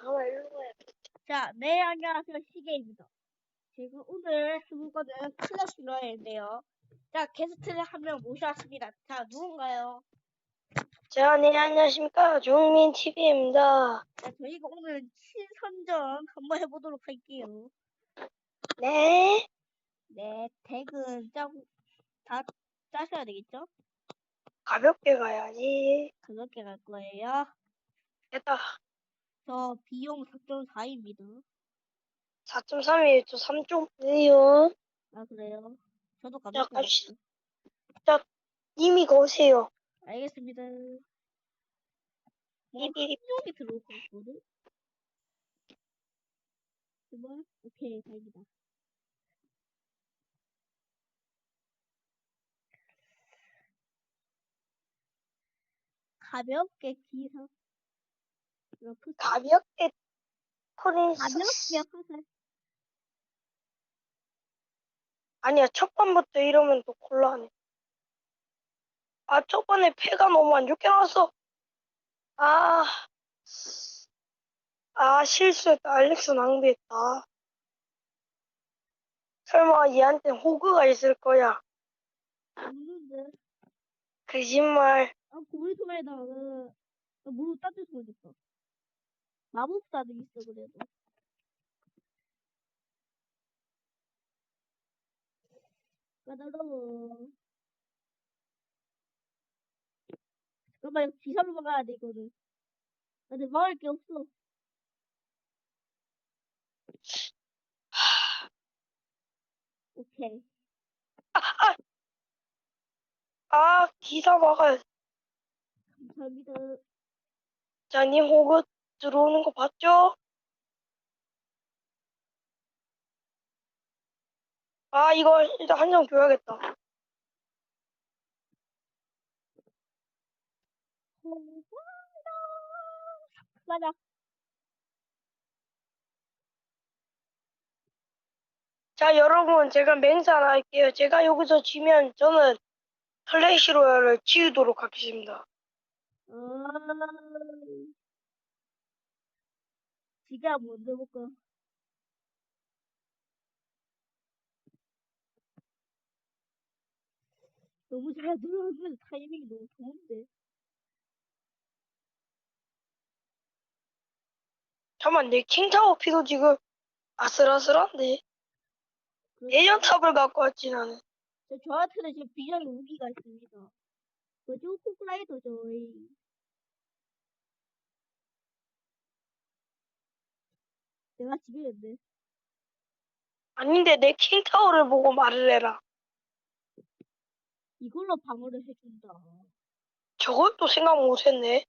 잠깐만 일로 와야 자, 네, 안녕하세요. 시계입니다. 제가 오늘 해볼 거는 클래시 로얄인데요. 자, 게스트를 한 명 모셔왔습니다. 자, 누군가요? 자, 네, 안녕하십니까. 종민 TV입니다. 자, 저희가 오늘 친선전 한번 해보도록 할게요. 네. 네, 덱은 짜고, 다 짜셔야 되겠죠? 가볍게 가야지. 그렇게 갈 거예요. 됐다. 저 비용 4.4입니다. 4.3이 또 3.5네요. 아, 그래요? 저도 자, 가볍게 갑시다. 갈게요. 님이 거세요. 알겠습니다. 신용이 들어올 것 같거든? 제발? 오케이, 다행이다. 가볍게 기사. 이렇게 가볍게 프린스. 가볍게 화살. 아니야, 첫 번부터 이러면 또 곤란해. 아, 첫 번에 패가 너무 안 좋게 나왔어. 아. 아, 실수했다. 알렉스 낭비했다. 설마 얘한테 호그가 있을 거야. 없는데. 거짓말. 아, 고리토마에다가, 나 무릎 따뜻 보겠다. 마법사도 있어, 그래도. 까다로워. 잠깐만, 기사로 막아야 돼, 이거를. 나 근데 막을 게 없어. 오케이. 아, 기사 막아야 돼. 감사합니다. 자, 님 호그 들어오는 거 봤죠? 아, 이거 일단 한 장 줘야겠다. 맞아. 자, 여러분, 제가 맹세 하나 할게요. 제가 여기서 지면 저는 클래시 로얄을 지우도록 하겠습니다. 아, 지가 먼저 볼까? 너무 잘 들어오면 타이밍이 너무 좋은데. 잠깐만, 내 킹타워 피도 지금 아슬아슬한데. 예전 탑을 갖고 왔지, 나는. 저, 저한테는 지금 비장의 무기가 있습니다. 그죠? 코크라이더죠. 에 내가 있는데. 아닌데, 내 킹타워를 보고 말을 해라. 이걸로 방어를 해준다. 저걸 또 생각 못 했네.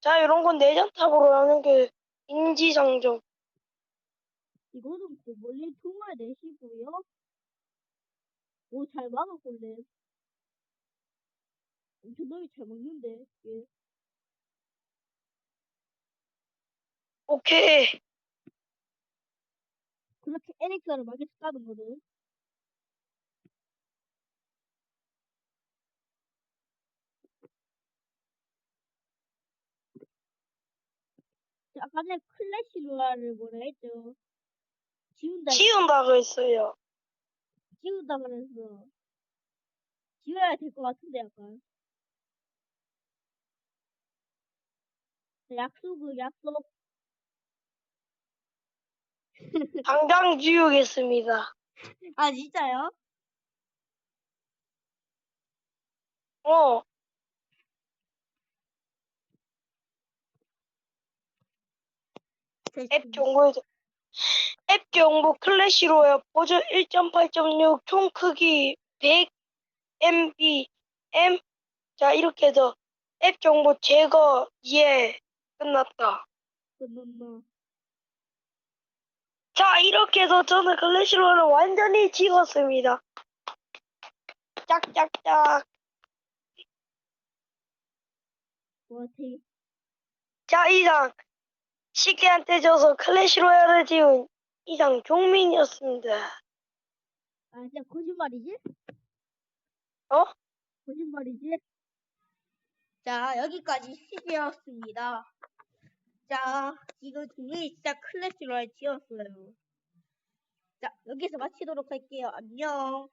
자, 이런 건 내전 탑으로 하는 게 인지상정. 이거는 그 멀리 통을 내시고요. 오, 잘 막아볼래. 엄청나게 잘 막는데, 예. 오케이. 그렇게 에릭사를 막겠다는 거는. 자, 아까 전에 클래시 로얄을 뭐라 했죠? 지운다, 지운다고 했어요. 지운다 그랬어. 지워야 될 것 같은데, 약간. 자, 약속은 약속. 당장 지우겠습니다. 아, 진짜요? 어. 자, 앱 정보에서 앱 정보 클래시 로얄 버전 1.8.6 총 크기 100 MB M 자 이렇게 해서 앱 정보 제거 예 끝났다. 끝났나. 자 이렇게 해서 저는 클래시 로얄을 완전히 지웠습니다. 짝짝짝. 자 이상 시계한테 져서 클래시 로얄을 지운 이상 종민이었습니다. 아, 진짜 거짓말이지? 어? 거짓말이지? 자, 여기까지 시계였습니다. 자, 지금 분명히 진짜 클래시 로얄 지었어요. 자, 여기서 마치도록 할게요. 안녕.